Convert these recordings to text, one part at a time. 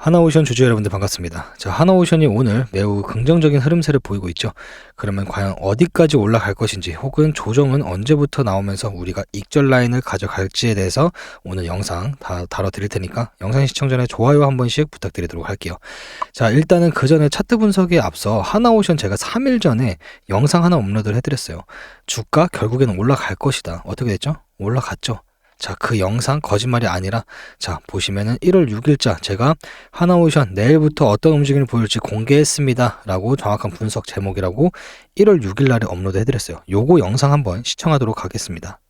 하나오션 주주 여러분들 반갑습니다. 자, 하나오션이 오늘 매우 긍정적인 흐름세를 보이고 있죠. 그러면 과연 어디까지 올라갈 것인지 혹은 조정은 언제부터 나오면서 우리가 익절 라인을 가져갈지에 대해서 오늘 영상 다 다뤄드릴 테니까 영상 시청 전에 좋아요 한 번씩 부탁드리도록 할게요. 자, 일단은 그 전에 차트 분석에 앞서 하나오션 제가 3일 전에 영상 하나 업로드를 해드렸어요. 주가 결국에는 올라갈 것이다. 어떻게 됐죠? 올라갔죠. 자, 그 영상 거짓말이 아니라 자, 보시면은 1월 6일자 제가 하나오션 내일부터 어떤 움직임을 보일지 공개했습니다. 라고 정확한 분석 제목이라고 1월 6일 날에 업로드 해 드렸어요. 요거 영상 한번 시청하도록 하겠습니다.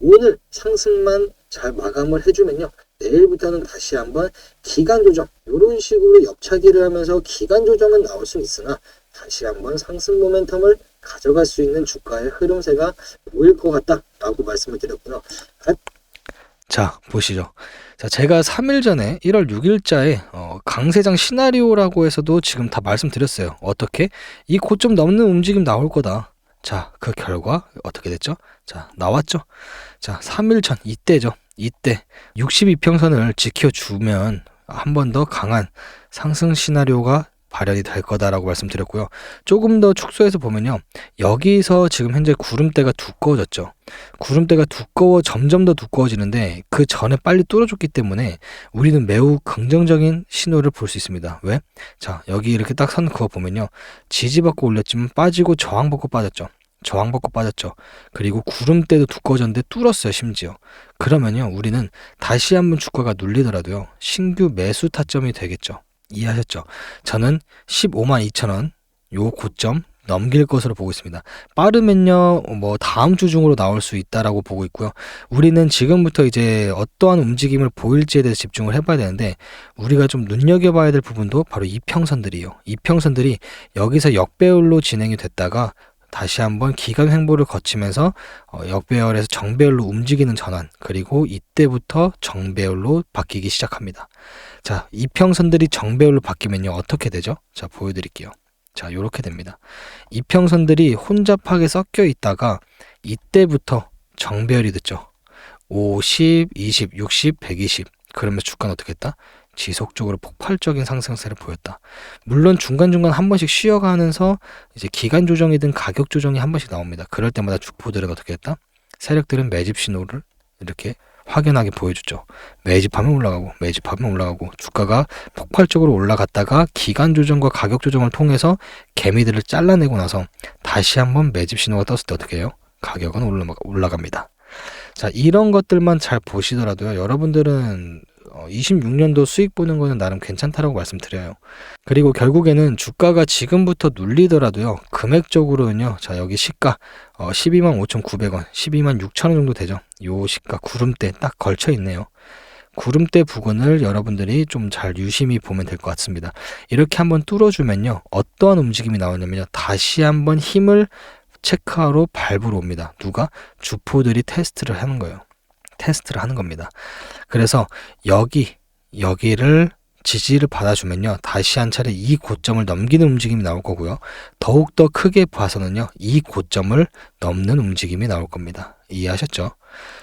오늘 상승만 잘 마감을 해주면요. 내일부터는 다시 한번 기간 조정 이런 식으로 옆차기를 하면서 기간 조정은 나올 수 있으나 다시 한번 상승 모멘텀을 가져갈 수 있는 주가의 흐름세가 보일 것 같다라고 말씀을 드렸고요. 자, 보시죠. 자, 제가 3일 전에 1월 6일자에 어, 강세장 시나리오라고 해서도 지금 다 말씀드렸어요. 어떻게? 이 고점 넘는 움직임 나올 거다. 자, 그 결과 어떻게 됐죠? 자, 나왔죠. 자, 3일 전 이때죠. 이때 62평선을 지켜주면 한 번 더 강한 상승 시나리오가 발현이 될 거다라고 말씀드렸고요. 조금 더 축소해서 보면요. 여기서 지금 현재 구름대가 두꺼워졌죠. 구름대가 두꺼워 점점 더 두꺼워지는데 그 전에 빨리 뚫어줬기 때문에 우리는 매우 긍정적인 신호를 볼 수 있습니다. 왜? 자, 여기 이렇게 딱 선 그어 보면요. 지지받고 올렸지만 빠지고 저항받고 빠졌죠. 저항받고 빠졌죠. 그리고 구름대도 두꺼워졌는데 뚫었어요, 심지어. 그러면요, 우리는 다시 한번 주가가 눌리더라도요, 신규 매수 타점이 되겠죠. 이해하셨죠? 저는 15만 2천 원, 요 고점 넘길 것으로 보고 있습니다. 빠르면요, 뭐 다음 주 중으로 나올 수 있다라고 보고 있고요. 우리는 지금부터 이제 어떠한 움직임을 보일지에 대해서 집중을 해봐야 되는데 우리가 좀 눈여겨봐야 될 부분도 바로 이평선들이요. 이평선들이 여기서 역배열로 진행이 됐다가 다시 한번 기간 횡보를 거치면서 어, 역배열에서 정배열로 움직이는 전환 그리고 이때부터 정배열로 바뀌기 시작합니다. 자, 이평선들이 정배열로 바뀌면요 어떻게 되죠? 자, 보여드릴게요. 자, 이렇게 됩니다. 이평선들이 혼잡하게 섞여 있다가 이때부터 정배열이 됐죠. 50, 20, 60, 120. 그러면 주가는 어떻게 했다? 지속적으로 폭발적인 상승세를 보였다. 물론 중간중간 한 번씩 쉬어가면서 이제 기간 조정이든 가격 조정이 한 번씩 나옵니다. 그럴 때마다 주포들은 어떻게 했다? 세력들은 매집 신호를 이렇게 확연하게 보여주죠. 매집하면 올라가고 매집하면 올라가고 주가가 폭발적으로 올라갔다가 기간 조정과 가격 조정을 통해서 개미들을 잘라내고 나서 다시 한번 매집 신호가 떴을 때 어떻게 해요? 가격은 올라갑니다. 자, 이런 것들만 잘 보시더라도요. 여러분들은 26년도 어, 수익 보는 거는 나름 괜찮다라고 말씀드려요. 그리고 결국에는 주가가 지금부터 눌리더라도요. 금액적으로는요. 자, 여기 시가 어, 12만 5,900원, 12만 6천 원 정도 되죠. 요 시가 구름대 딱 걸쳐 있네요. 구름대 부근을 여러분들이 좀 잘 유심히 보면 될 것 같습니다. 이렇게 한번 뚫어주면요. 어떠한 움직임이 나오냐면요. 다시 한번 힘을 체크하러 밟으러 옵니다. 누가? 주포들이 테스트를 하는 거예요. 테스트를 하는 겁니다. 그래서 여기 여기를 지지를 받아주면요. 다시 한 차례 이 고점을 넘기는 움직임이 나올 거고요. 더욱더 크게 봐서는요. 이 고점을 넘는 움직임이 나올 겁니다. 이해하셨죠?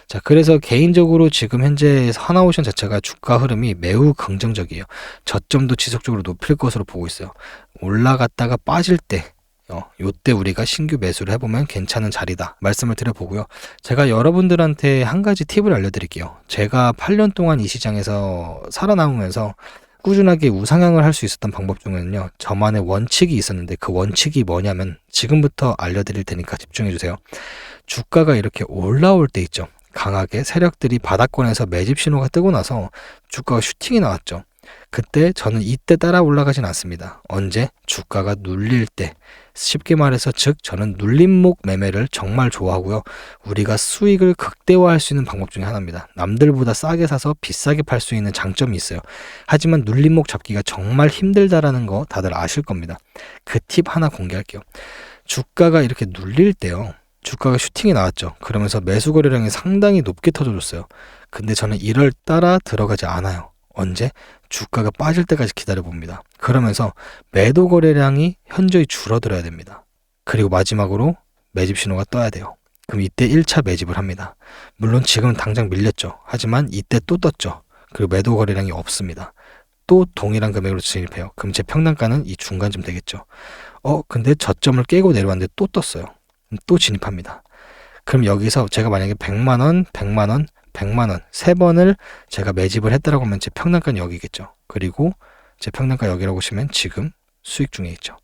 자, 그래서 개인적으로 지금 현재 하나오션 자체가 주가 흐름이 매우 긍정적이에요. 저점도 지속적으로 높일 것으로 보고 있어요. 올라갔다가 빠질 때 어, 요때 우리가 신규 매수를 해보면 괜찮은 자리다 말씀을 드려보고요. 제가 여러분들한테 한 가지 팁을 알려드릴게요. 제가 8년 동안 이 시장에서 살아남으면서 꾸준하게 우상향을 할 수 있었던 방법 중에는요. 저만의 원칙이 있었는데 그 원칙이 뭐냐면 지금부터 알려드릴 테니까 집중해주세요. 주가가 이렇게 올라올 때 있죠. 강하게 세력들이 바닥권에서 매집 신호가 뜨고 나서 주가가 슈팅이 나왔죠. 그때 저는 이때 따라 올라가진 않습니다. 언제? 주가가 눌릴 때. 쉽게 말해서 즉 저는 눌림목 매매를 정말 좋아하고요. 우리가 수익을 극대화할 수 있는 방법 중에 하나입니다. 남들보다 싸게 사서 비싸게 팔 수 있는 장점이 있어요. 하지만 눌림목 잡기가 정말 힘들다라는 거 다들 아실 겁니다. 그 팁 하나 공개할게요. 주가가 이렇게 눌릴 때요. 주가가 슈팅이 나왔죠. 그러면서 매수 거래량이 상당히 높게 터져줬어요. 근데 저는 이럴 따라 들어가지 않아요. 언제? 주가가 빠질 때까지 기다려 봅니다. 그러면서 매도 거래량이 현저히 줄어들어야 됩니다. 그리고 마지막으로 매집 신호가 떠야 돼요. 그럼 이때 1차 매집을 합니다. 물론 지금은 당장 밀렸죠. 하지만 이때 또 떴죠. 그리고 매도 거래량이 없습니다. 또 동일한 금액으로 진입해요. 그럼 제 평단가는 이 중간쯤 되겠죠. 어, 근데 저점을 깨고 내려왔는데 또 떴어요. 또 진입합니다. 그럼 여기서 제가 만약에 100만 원, 100만 원, 100만 원 세 번을 제가 매집을 했다라고 하면 제 평단가는 여기겠죠. 그리고 제 평단가 여기라고 보시면 지금 수익 중에 있죠.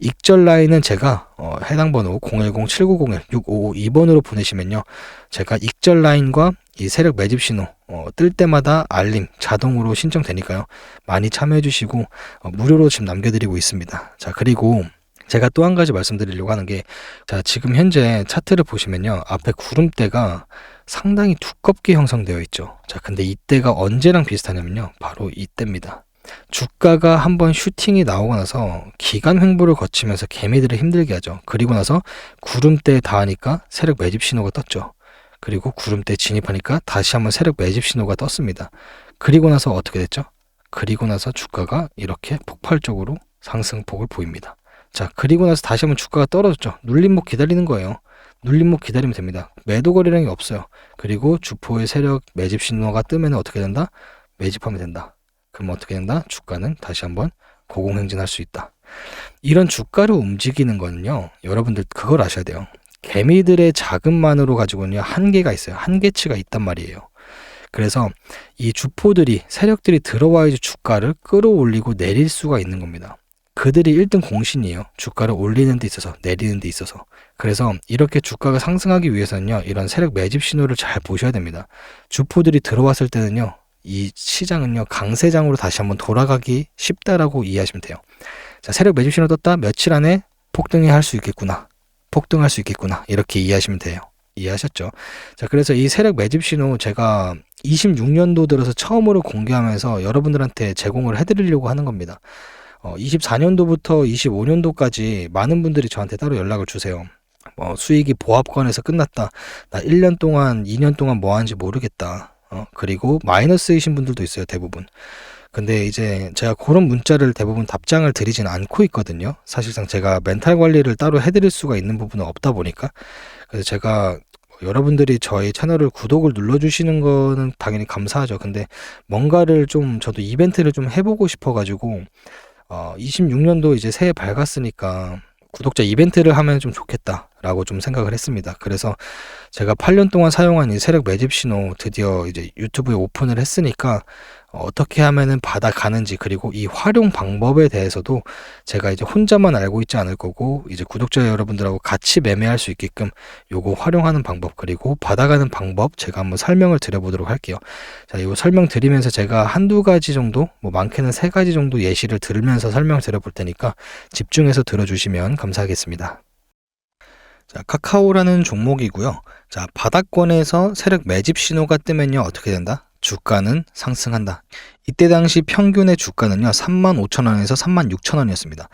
익절 라인은 제가 어, 해당 번호 010-7901-6552번으로 보내시면요. 제가 익절 라인과 이 세력 매집 신호 어, 뜰 때마다 알림 자동으로 신청되니까요. 많이 참여해 주시고 어, 무료로 지금 남겨드리고 있습니다. 자 그리고 제가 또 한 가지 말씀드리려고 하는 게, 자, 지금 현재 차트를 보시면요. 앞에 구름대가 상당히 두껍게 형성되어 있죠. 자, 근데 이때가 언제랑 비슷하냐면요. 바로 이때입니다. 주가가 한번 슈팅이 나오고 나서 기간 횡보를 거치면서 개미들을 힘들게 하죠. 그리고 나서 구름대에 닿으니까 세력 매집 신호가 떴죠. 그리고 구름대 진입하니까 다시 한번 세력 매집 신호가 떴습니다. 그리고 나서 어떻게 됐죠? 그리고 나서 주가가 이렇게 폭발적으로 상승폭을 보입니다. 자, 그리고 나서 다시 한번 주가가 떨어졌죠. 눌림목 기다리는 거예요. 눌림목 기다리면 됩니다. 매도 거래량이 없어요. 그리고 주포의 세력 매집 신호가 뜨면 어떻게 된다? 매집하면 된다. 그럼 어떻게 된다? 주가는 다시 한번 고공행진할 수 있다. 이런 주가를 움직이는 거는요. 여러분들 그걸 아셔야 돼요. 개미들의 자금만으로 가지고는요. 한계가 있어요. 한계치가 있단 말이에요. 그래서 이 주포들이 세력들이 들어와야지 주가를 끌어올리고 내릴 수가 있는 겁니다. 그들이 1등 공신이에요. 주가를 올리는 데 있어서 내리는 데 있어서. 그래서 이렇게 주가가 상승하기 위해서는요. 이런 세력 매집 신호를 잘 보셔야 됩니다. 주포들이 들어왔을 때는요. 이 시장은요. 강세장으로 다시 한번 돌아가기 쉽다라고 이해하시면 돼요. 자, 세력 매집 신호 떴다. 며칠 안에 폭등이 할 수 있겠구나. 폭등할 수 있겠구나. 이렇게 이해하시면 돼요. 이해하셨죠? 자, 그래서 이 세력 매집 신호 제가 26년도 들어서 처음으로 공개하면서 여러분들한테 제공을 해드리려고 하는 겁니다. 어, 24년도부터 25년도까지 많은 분들이 저한테 따로 연락을 주세요. 어, 수익이 보합권에서 끝났다. 나 1년 동안, 2년 동안 뭐 하는지 모르겠다. 어, 그리고 마이너스이신 분들도 있어요, 대부분. 근데 이제 제가 그런 문자를 대부분 답장을 드리진 않고 있거든요. 사실상 제가 멘탈 관리를 따로 해드릴 수가 있는 부분은 없다 보니까. 그래서 제가 여러분들이 저희 채널을 구독을 눌러주시는 거는 당연히 감사하죠. 근데 뭔가를 좀 저도 이벤트를 좀 해보고 싶어가지고 어, 26년도 이제 새해 밝았으니까 구독자 이벤트를 하면 좀 좋겠다라고 좀 생각을 했습니다. 그래서 제가 8년 동안 사용한 이 세력 매집 신호 드디어 이제 유튜브에 오픈을 했으니까 어떻게 하면은 받아가는지 그리고 이 활용 방법에 대해서도 제가 이제 혼자만 알고 있지 않을 거고 이제 구독자 여러분들하고 같이 매매할 수 있게끔 요거 활용하는 방법 그리고 받아가는 방법 제가 한번 설명을 드려보도록 할게요. 자, 이거 설명 드리면서 제가 한두 가지 정도 뭐 많게는 세 가지 정도 예시를 들으면서 설명을 드려볼 테니까 집중해서 들어주시면 감사하겠습니다. 자, 카카오라는 종목이고요. 자, 바닥권에서 세력 매집 신호가 뜨면요. 어떻게 된다? 주가는 상승한다. 이때 당시 평균의 주가는요. 35,000원에서 36,000원이었습니다.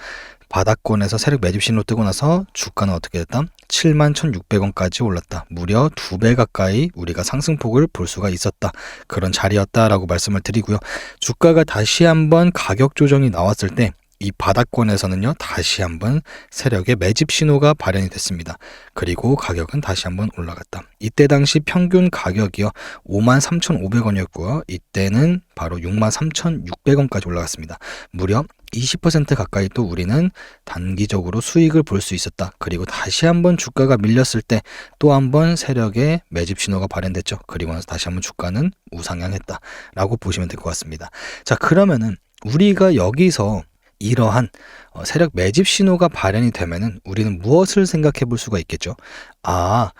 바닥권에서 세력 매집 신호 뜨고 나서 주가는 어떻게 됐다? 71,600원까지 올랐다. 무려 두 배 가까이 우리가 상승폭을 볼 수가 있었다. 그런 자리였다라고 말씀을 드리고요. 주가가 다시 한번 가격 조정이 나왔을 때 이 바닥권에서는요, 다시 한번 세력의 매집 신호가 발현이 됐습니다. 그리고 가격은 다시 한번 올라갔다. 이때 당시 평균 가격이요, 53,500원이었고요. 이때는 바로 63,600원까지 올라갔습니다. 무려 20% 가까이 또 우리는 단기적으로 수익을 볼 수 있었다. 그리고 다시 한번 주가가 밀렸을 때 또 한번 세력의 매집 신호가 발현됐죠. 그리고 나서 다시 한번 주가는 우상향했다. 라고 보시면 될 것 같습니다. 자, 그러면은 우리가 여기서 이러한 어, 세력 매집 신호가 발현이 되면은 우리는 무엇을 생각해 볼 수가 있겠죠? 아,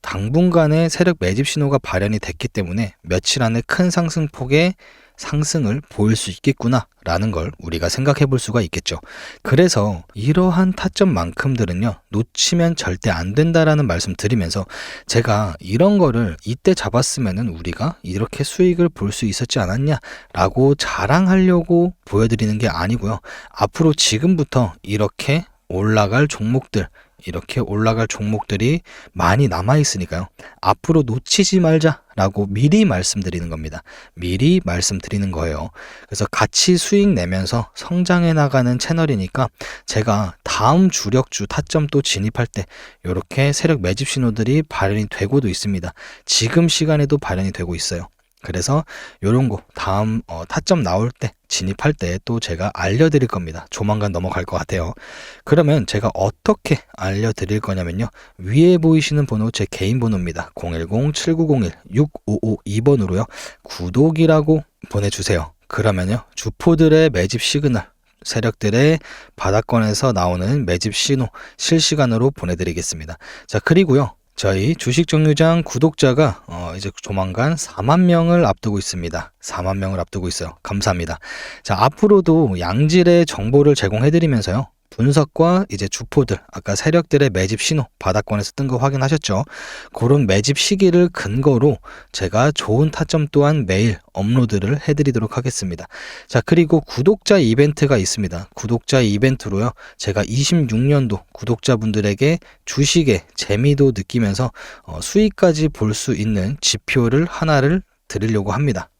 당분간의 세력 매집 신호가 발현이 됐기 때문에 며칠 안에 큰 상승폭의 상승을 보일 수 있겠구나라는 걸 우리가 생각해 볼 수가 있겠죠. 그래서 이러한 타점만큼들은요, 놓치면 절대 안 된다라는 말씀 드리면서 제가 이런 거를 이때 잡았으면은 우리가 이렇게 수익을 볼 수 있었지 않았냐라고 자랑하려고 보여드리는 게 아니고요. 앞으로 지금부터 이렇게 올라갈 종목들, 이렇게 올라갈 종목들이 많이 남아 있으니까요. 앞으로 놓치지 말자라고 미리 말씀드리는 겁니다. 미리 말씀드리는 거예요. 그래서 같이 수익 내면서 성장해 나가는 채널이니까 제가 다음 주력주 타점 또 진입할 때 이렇게 세력 매집 신호들이 발현이 되고도 있습니다. 지금 시간에도 발현이 되고 있어요. 그래서 요런 거 다음 어, 타점 나올 때 진입할 때 또 제가 알려드릴 겁니다. 조만간 넘어갈 것 같아요. 그러면 제가 어떻게 알려드릴 거냐면요. 위에 보이시는 번호 제 개인 번호입니다. 010-7901-6552번으로요. 구독이라고 보내주세요. 그러면요. 주포들의 매집 시그널 세력들의 바닥권에서 나오는 매집 신호 실시간으로 보내드리겠습니다. 자, 그리고요. 저희 주식정류장 구독자가 어, 이제 조만간 4만 명을 앞두고 있습니다. 4만 명을 앞두고 있어요. 감사합니다. 자, 앞으로도 양질의 정보를 제공해드리면서요. 분석과 이제 주포들, 아까 세력들의 매집 신호, 바닥권에서 뜬 거 확인하셨죠? 그런 매집 시기를 근거로 제가 좋은 타점 또한 매일 업로드를 해드리도록 하겠습니다. 자, 그리고 구독자 이벤트가 있습니다. 구독자 이벤트로요. 제가 26년도 구독자분들에게 주식의 재미도 느끼면서 어, 수익까지 볼 수 있는 지표를 하나를 드리려고 합니다.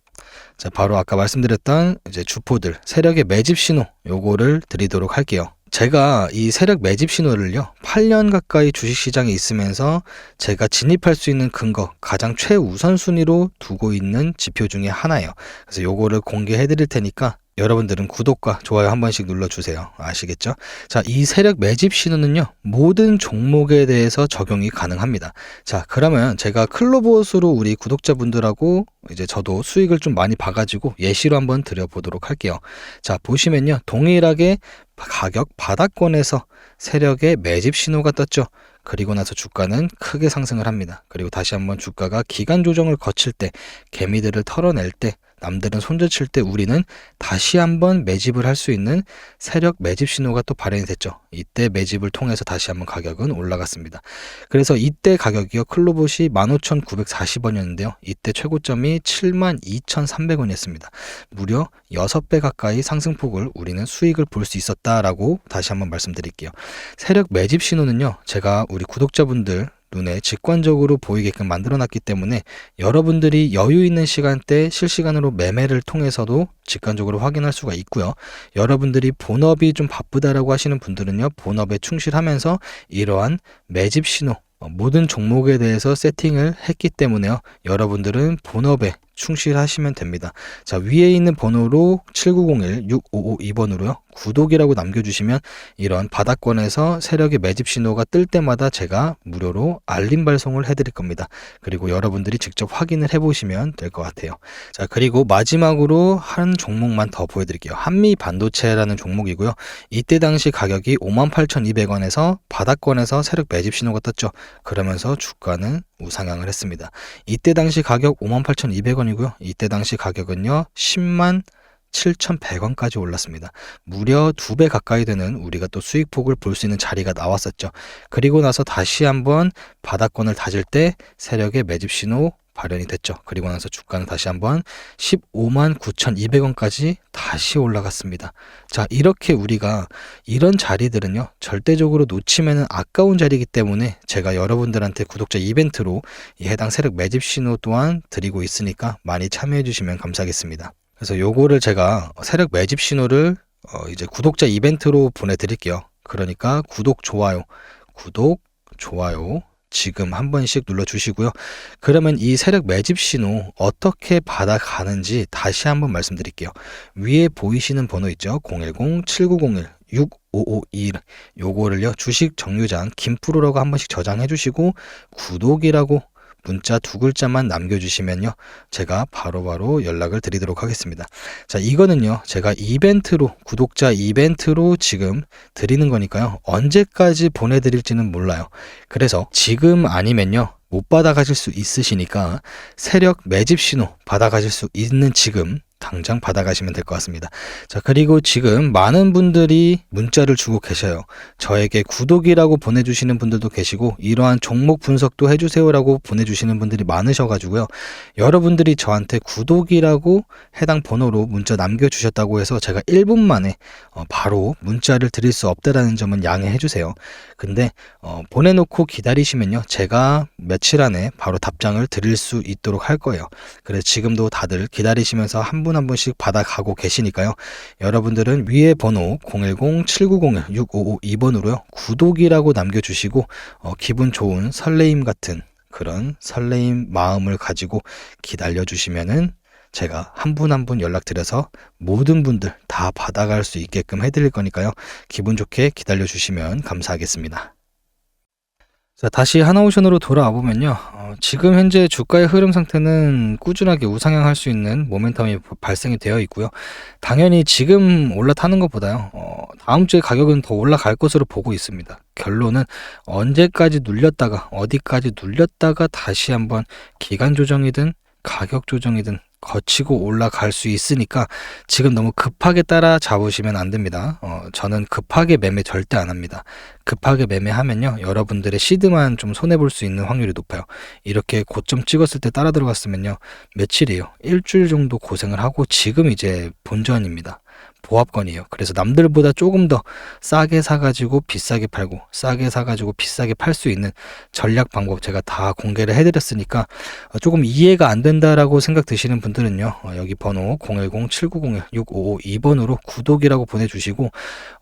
자, 바로 아까 말씀드렸던 이제 주포들, 세력의 매집 신호 요거를 드리도록 할게요. 제가 이 세력 매집 신호를요, 8년 가까이 주식시장에 있으면서 제가 진입할 수 있는 근거, 가장 최우선순위로 두고 있는 지표 중에 하나예요. 그래서 요거를 공개해 드릴 테니까 여러분들은 구독과 좋아요 한 번씩 눌러주세요. 아시겠죠? 자, 이 세력 매집 신호는요, 모든 종목에 대해서 적용이 가능합니다. 자, 그러면 제가 클로버스로 우리 구독자분들하고 이제 저도 수익을 좀 많이 봐가지고 예시로 한번 드려보도록 할게요. 자, 보시면요, 동일하게 가격 바닥권에서 세력의 매집 신호가 떴죠. 그리고 나서 주가는 크게 상승을 합니다. 그리고 다시 한번 주가가 기간 조정을 거칠 때, 개미들을 털어낼 때, 남들은 손절칠 때 우리는 다시 한번 매집을 할 수 있는 세력 매집 신호가 또 발현이 됐죠. 이때 매집을 통해서 다시 한번 가격은 올라갔습니다. 그래서 이때 가격이요. 클로봇이 15,940원이었는데요. 이때 최고점이 72,300원이었습니다. 무려 6배 가까이 상승폭을 우리는 수익을 볼 수 있었다라고 다시 한번 말씀드릴게요. 세력 매집 신호는요. 제가 우리 구독자분들 눈에 직관적으로 보이게끔 만들어 놨기 때문에 여러분들이 여유 있는 시간대 실시간으로 매매를 통해서도 직관적으로 확인할 수가 있고요. 여러분들이 본업이 좀 바쁘다라고 하시는 분들은요. 본업에 충실하면서 이러한 매집 신호 어, 모든 종목에 대해서 세팅을 했기 때문에요. 여러분들은 본업에 충실하시면 됩니다. 자, 위에 있는 번호로 7901-6552번으로요. 구독이라고 남겨주시면 이런 바닥권에서 세력의 매집 신호가 뜰 때마다 제가 무료로 알림 발송을 해드릴 겁니다. 그리고 여러분들이 직접 확인을 해보시면 될 것 같아요. 자, 그리고 마지막으로 한 종목만 더 보여드릴게요. 한미 반도체라는 종목이고요. 이때 당시 가격이 58,200원에서 바닥권에서 세력 매집 신호가 떴죠. 그러면서 주가는 우상향을 했습니다. 이때 당시 가격 58,200원 이고요. 이때 당시 가격은요. 10만 7,100원까지 올랐습니다. 무려 두 배 가까이 되는 우리가 또 수익폭을 볼 수 있는 자리가 나왔었죠. 그리고 나서 다시 한번 바닥권을 다질 때 세력의 매집 신호 발현이 됐죠. 그리고 나서 주가는 다시 한번 15만 9,200원까지 다시 올라갔습니다. 자, 이렇게 우리가 이런 자리들은요, 절대적으로 놓치면 아까운 자리이기 때문에 제가 여러분들한테 구독자 이벤트로 이 해당 세력 매집 신호 또한 드리고 있으니까 많이 참여해 주시면 감사하겠습니다. 그래서 요거를 제가 세력 매집 신호를 어, 이제 구독자 이벤트로 보내드릴게요. 그러니까 구독, 좋아요, 구독, 좋아요, 지금 한 번씩 눌러주시고요. 그러면 이 세력 매집 신호 어떻게 받아가는지 다시 한번 말씀드릴게요. 위에 보이시는 번호 있죠? 010-7901-6551 요거를요 주식 정류장 김프로라고 한 번씩 저장해 주시고 구독이라고 문자 두 글자만 남겨주시면요. 제가 바로 바로 연락을 드리도록 하겠습니다. 자, 이거는요. 제가 이벤트로, 구독자 이벤트로 지금 드리는 거니까요. 언제까지 보내드릴지는 몰라요. 그래서 지금 아니면요. 못 받아가실 수 있으시니까 세력 매집 신호 받아가실 수 있는 지금 당장 받아가시면 될 것 같습니다. 자, 그리고 지금 많은 분들이 문자를 주고 계셔요. 저에게 구독이라고 보내주시는 분들도 계시고, 이러한 종목 분석도 해주세요라고 보내주시는 분들이 많으셔가지고요. 여러분들이 저한테 구독이라고 해당 번호로 문자 남겨주셨다고 해서 제가 1분 만에 어, 바로 문자를 드릴 수 없다라는 점은 양해해주세요. 근데 어, 보내놓고 기다리시면요. 제가 며칠 안에 바로 답장을 드릴 수 있도록 할 거예요. 그래서 지금도 다들 기다리시면서 한분 한 분씩 받아가고 계시니까요. 여러분들은 위에 번호 010-7901-6552번으로요. 구독이라고 남겨주시고 어, 기분 좋은 설레임 같은 그런 설레임 마음을 가지고 기다려 주시면은 제가 한 분 한 분 연락드려서 모든 분들 다 받아갈 수 있게끔 해드릴 거니까요. 기분 좋게 기다려 주시면 감사하겠습니다. 자, 다시 하나오션으로 돌아와 보면요. 어, 지금 현재 주가의 흐름 상태는 꾸준하게 우상향할 수 있는 모멘텀이 발생이 되어 있고요. 당연히 지금 올라타는 것보다요. 어, 다음 주에 가격은 더 올라갈 것으로 보고 있습니다. 결론은 언제까지 눌렸다가 어디까지 눌렸다가 다시 한번 기간 조정이든 가격 조정이든 거치고 올라갈 수 있으니까 지금 너무 급하게 따라 잡으시면 안 됩니다. 어, 저는 급하게 매매 절대 안 합니다. 급하게 매매하면요. 여러분들의 시드만 좀 손해볼 수 있는 확률이 높아요. 이렇게 고점 찍었을 때 따라 들어갔으면요. 며칠이에요. 일주일 정도 고생을 하고 지금 이제 본전입니다. 보합권이에요. 그래서 남들보다 조금 더 싸게 사가지고 비싸게 팔고 싸게 사가지고 비싸게 팔 수 있는 전략 방법 제가 다 공개를 해드렸으니까 어, 조금 이해가 안 된다라고 생각 드시는 분들은요 어, 여기 번호 010-7901-6552번으로 구독이라고 보내주시고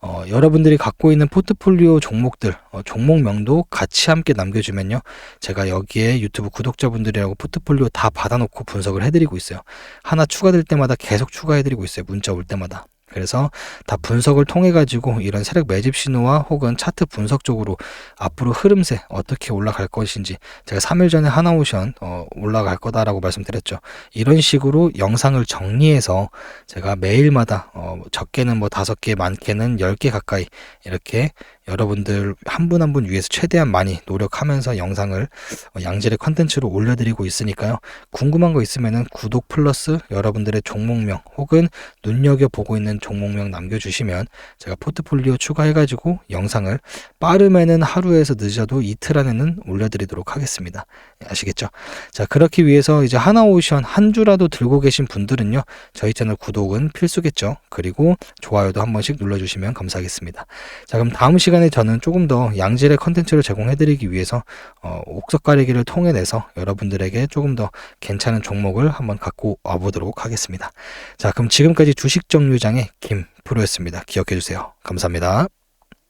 어, 여러분들이 갖고 있는 포트폴리오 종목들 어, 종목명도 같이 함께 남겨주면요 제가 여기에 유튜브 구독자분들이라고 포트폴리오 다 받아놓고 분석을 해드리고 있어요 하나 추가될 때마다 계속 추가해드리고 있어요 문자 올 때마다 그래서 다 분석을 통해 가지고 이런 세력 매집 신호와 혹은 차트 분석 쪽으로 앞으로 흐름세 어떻게 올라갈 것인지 제가 3일 전에 하나오션 어, 올라갈 거다라고 말씀드렸죠. 이런 식으로 영상을 정리해서 제가 매일마다 어, 적게는 뭐 다섯 개, 많게는 10개 가까이 이렇게 여러분들 한 분 한 분 위해서 최대한 많이 노력하면서 영상을 어, 양질의 컨텐츠로 올려드리고 있으니까요. 궁금한 거 있으면은 구독 플러스 여러분들의 종목명 혹은 눈여겨보고 있는 종목명 남겨주시면 제가 포트폴리오 추가해가지고 영상을 빠르면은 하루에서 늦어도 이틀 안에는 올려드리도록 하겠습니다. 예, 아시겠죠? 자, 그렇기 위해서 이제 하나오션 한 주라도 들고 계신 분들은요, 저희 채널 구독은 필수겠죠. 그리고 좋아요도 한 번씩 눌러주시면 감사하겠습니다. 자, 그럼 다음 시간 에 저는 조금 더 양질의 컨텐츠를 제공해드리기 위해서 어, 옥석 가리기를 통해내서 여러분들에게 조금 더 괜찮은 종목을 한번 갖고 와보도록 하겠습니다. 자, 그럼 지금까지 주식 정류장의 김프로였습니다. 기억해주세요. 감사합니다.